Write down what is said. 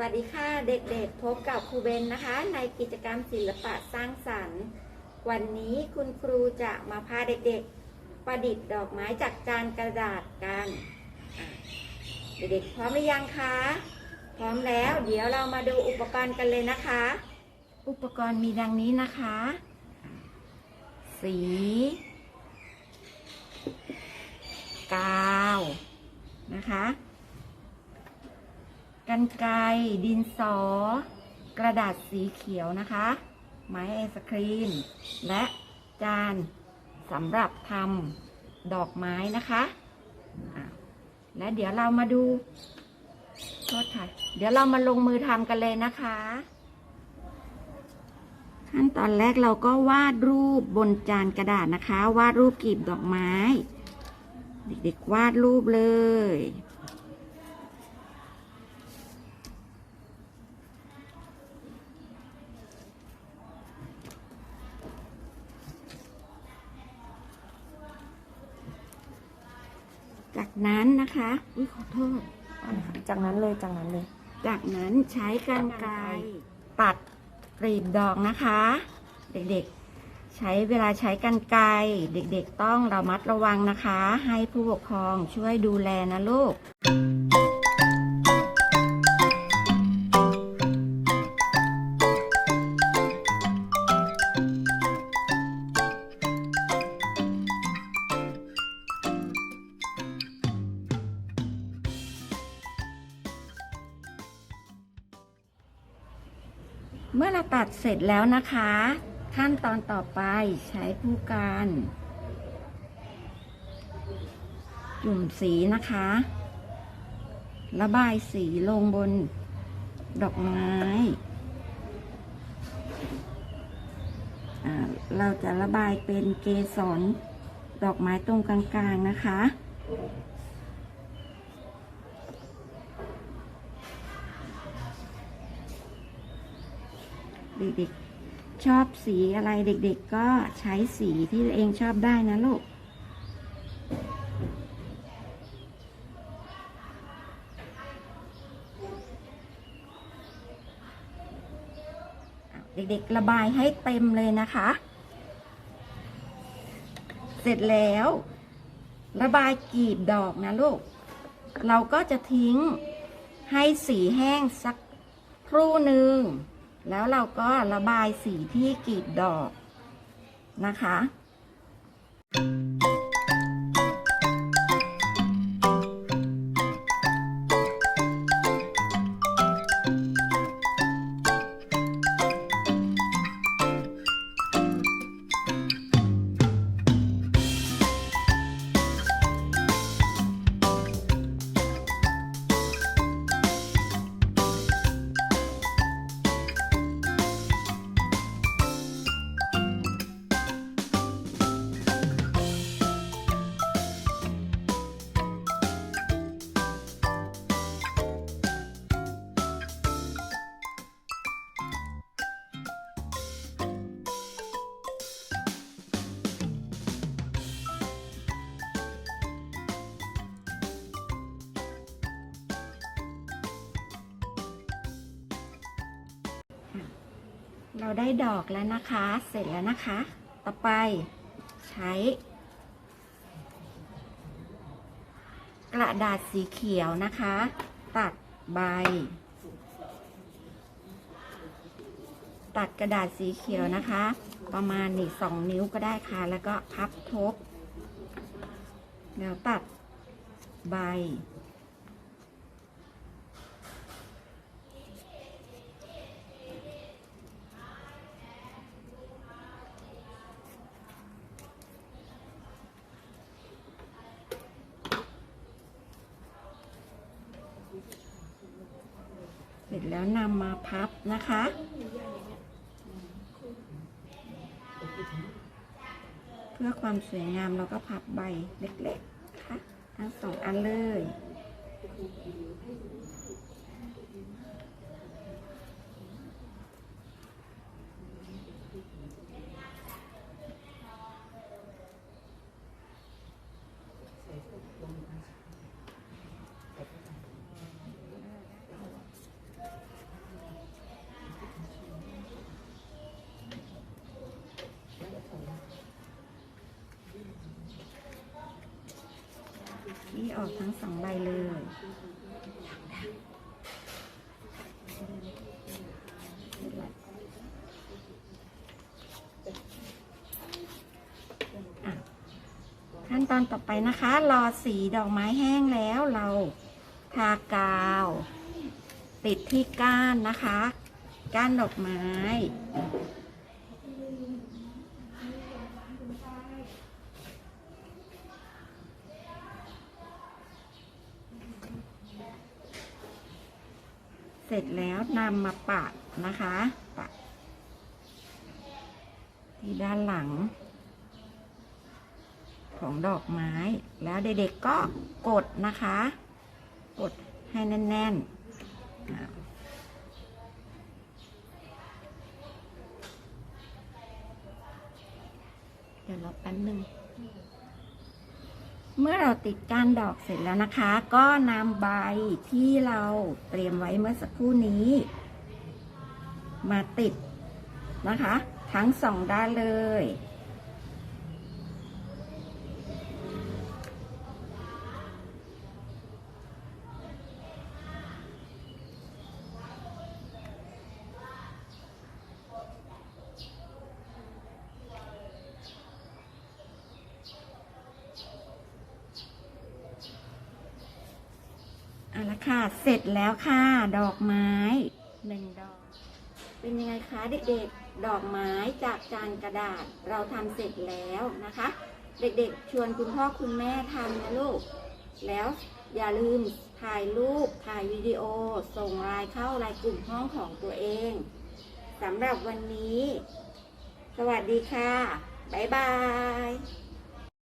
วัสดีค่ะเด็กๆ พบกับครูเบนนะคะ ในกิจกรรมศิลปะสร้างสรรค์ วันนี้คุณครูจะมาพาเด็กๆ ประดิษฐ์ดอกไม้จากจานกระดาษกัน เด็กๆ พร้อมหรือยังคะ พร้อมแล้วเดี๋ยวเรามาดูอุปกรณ์กันเลยนะคะ อุปกรณ์มีดังนี้นะคะ สี กาวนะคะ กันไกรดินสอ กระดาษสีเขียวนะคะ ไม้ไอศครีม และจานสำหรับทำดอกไม้นะคะอะและเดี๋ยวเรามาดูโทษค่ะเดี๋ยวเรามาลงมือทำกันเลยนะคะ ขั้นตอนแรกเราก็วาดรูปบนจานกระดาษนะคะ วาดรูปกลีบดอกไม้ เด็กๆวาดรูปเลย นั้นนะคะ อุ้ยขอโทษ จากนั้นเลยจากนั้นเลย จากนั้นใช้กรรไกรตัดกลีบดอกนะคะ เด็กๆ ใช้เวลาใช้กรรไกรเด็กๆ ต้องระมัดระวังนะคะ ให้ผู้ปกครองช่วยดูแลนะลูก เมื่อเราตัดเสร็จแล้วนะคะ ขั้นตอนต่อไปใช้ผู้การจุ่มสีนะคะ ระบายสีลงบนดอกไม้ เราจะระบายเป็นเกสรดอกไม้ตรงกลางๆนะคะ เด็กๆ ชอบสีอะไรเด็ก ๆ ก็ใช้สีที่ตัวเองชอบได้นะลูกเด็กๆ ระบายให้เต็มเลยนะคะ เสร็จแล้ว ระบายกีบดอกนะลูก เราก็จะทิ้งให้สีแห้งสักครู่หนึ่ง แล้วเราก็ระบายสีที่กลีบดอกนะคะ เราได้ดอกแล้วนะคะ เสร็จแล้วนะคะ ต่อไปใช้ กระดาษสีเขียวนะคะ ตัดใบ ตัดกระดาษสีเขียวนะคะ ประมาณนี่สองนิ้วก็ได้ค่ะ แล้วก็พับทบ แล้วตัดใบ เสร็จแล้วนำมาพับนะคะ เพื่อความสวยงามเราก็พับใบเล็กๆค่ะทั้งสองอันเลย ที่ออกทั้งสองใบเลยขั้นตอนต่อไปนะคะ รอสีดอกไม้แห้งแล้วเราทากาว ติดที่ก้านนะคะ ก้านดอกไม้ เสร็จแล้วนำมาปะนะคะ ปะ ที่ด้านหลัง ของดอกไม้ แล้วเด็กๆก็กดนะคะ กดให้แน่นๆเดี๋ยวเราแป๊บนึง เมื่อเราติดก้านดอกเสร็จแล้วนะคะ ก็นำใบที่เราเตรียมไว้เมื่อสักครู่นี้ มาติดนะคะ ทั้งสองด้านเลย เอาละค่ะ เสร็จแล้วค่ะ ดอกไม้หนึ่งดอก เป็นยังไงคะเด็กๆ ดอกไม้จากจานกระดาษเราทำเสร็จแล้วนะคะ เด็กๆ ชวนคุณพ่อคุณแม่ทำนะลูก แล้วอย่าลืมถ่ายรูป ถ่ายวิดีโอ ส่งไลน์เข้าไลน์กลุ่มห้องของตัวเองสำหรับวันนี้ สวัสดีค่ะ บ๊ายบาย